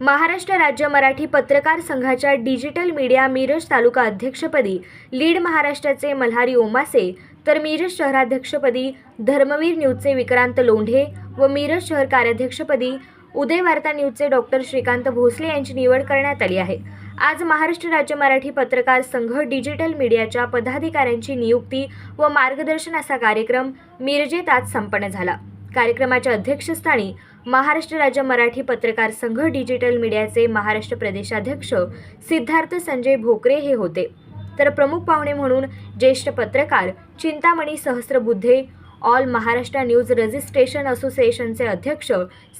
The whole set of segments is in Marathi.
महाराष्ट्र राज्य मराठी पत्रकार संघाच्या डिजिटल मीडिया मिरज तालुका अध्यक्षपदी लीड महाराष्ट्राचे मल्हारी ओमासे तर मिरज शहराध्यक्षपदी धर्मवीर न्यूजचे विक्रांत लोंढे व मिरज शहर कार्याध्यक्षपदी उदय वार्ता न्यूजचे डॉक्टर श्रीकांत भोसले यांची निवड करण्यात आली आहे. आज महाराष्ट्र राज्य मराठी पत्रकार संघ डिजिटल मीडियाच्या पदाधिकाऱ्यांची नियुक्ती व मार्गदर्शन असा कार्यक्रम मिरजेत आज संपन्न झाला. कार्यक्रमाच्या अध्यक्षस्थानी महाराष्ट्र राज्य मराठी पत्रकार संघ डिजिटल मीडियाचे महाराष्ट्र प्रदेशाध्यक्ष सिद्धार्थ संजय भोकरे हे होते. तर प्रमुख पाहुणे म्हणून ज्येष्ठ पत्रकार Chintamani Sahasrabuddhe all Maharashtra news registration असोसिएशनचे अध्यक्ष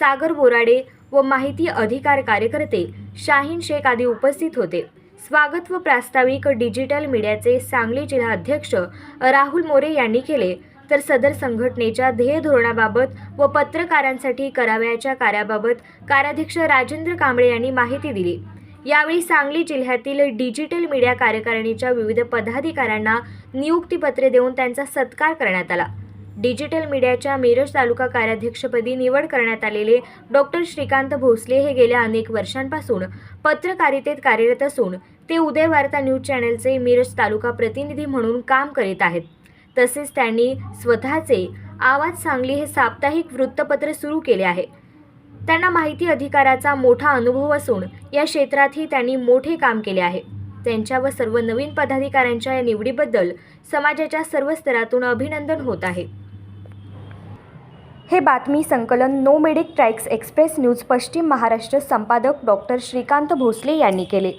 सागर बोराडे व माहिती अधिकार कार्यकर्ते शाहीन शेख आदी उपस्थित होते. स्वागत व प्रास्ताविक डिजिटल मीडियाचे सांगली जिल्हा अध्यक्ष राहुल मोरे यांनी केले. तर सदर संघटनेच्या ध्येय धोरणाबाबत व पत्रकारांसाठी करावयाच्या कार्याबाबत कार्याध्यक्ष राजेंद्र कांबळे यांनी माहिती दिली. यावेळी सांगली जिल्ह्यातील डिजिटल मीडिया कार्यकारिणीच्या विविध पदाधिकाऱ्यांना नियुक्तीपत्रे देऊन त्यांचा सत्कार करण्यात आला. डिजिटल मीडियाच्या मिरज तालुका कार्याध्यक्षपदी निवड करण्यात आलेले डॉक्टर श्रीकांत भोसले हे गेल्या अनेक वर्षांपासून पत्रकारितेत कार्यरत असून ते उदय वार्ता न्यूज चॅनलचे मिरज तालुका प्रतिनिधी म्हणून काम करीत आहेत. तसेच त्यांनी स्वतःचे आवाज सांगली हे साप्ताहिक वृत्तपत्र सुरू केले आहे. त्यांना माहिती अधिकाराचा मोठा अनुभव असून या क्षेत्रातही त्यांनी मोठे काम केले आहे. त्यांच्या व सर्व नवीन पदाधिकाऱ्यांच्या या निवडीबद्दल समाजाच्या सर्व स्तरातून अभिनंदन होत आहे. हे बातमी संकलन no medic tracks express news पश्चिम महाराष्ट्र संपादक डॉक्टर श्रीकांत भोसले यांनी केले.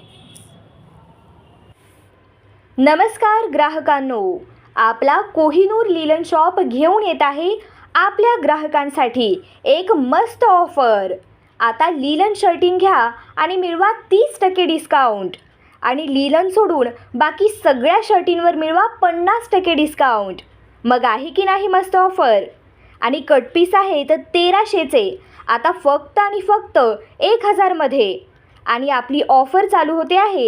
नमस्कार ग्राहकांनो. आपला कोहिनूर लिलन शॉप घेऊन येत आहे आपल्या ग्राहकांसाठी एक मस्त ऑफर. आता लिलन शर्टिंग घ्या आणि मिळवा तीस टक्के डिस्काउंट. आणि लिलन सोडून बाकी सगळ्या शर्टींवर मिळवा पन्नास टक्के डिस्काउंट. मग आहे की नाही मस्त ऑफर? आणि कटपीस आहे तर तेराशेचे. आता फक्त आणि फक्त एक हजारमध्ये आणि आपली ऑफर चालू होते आहे.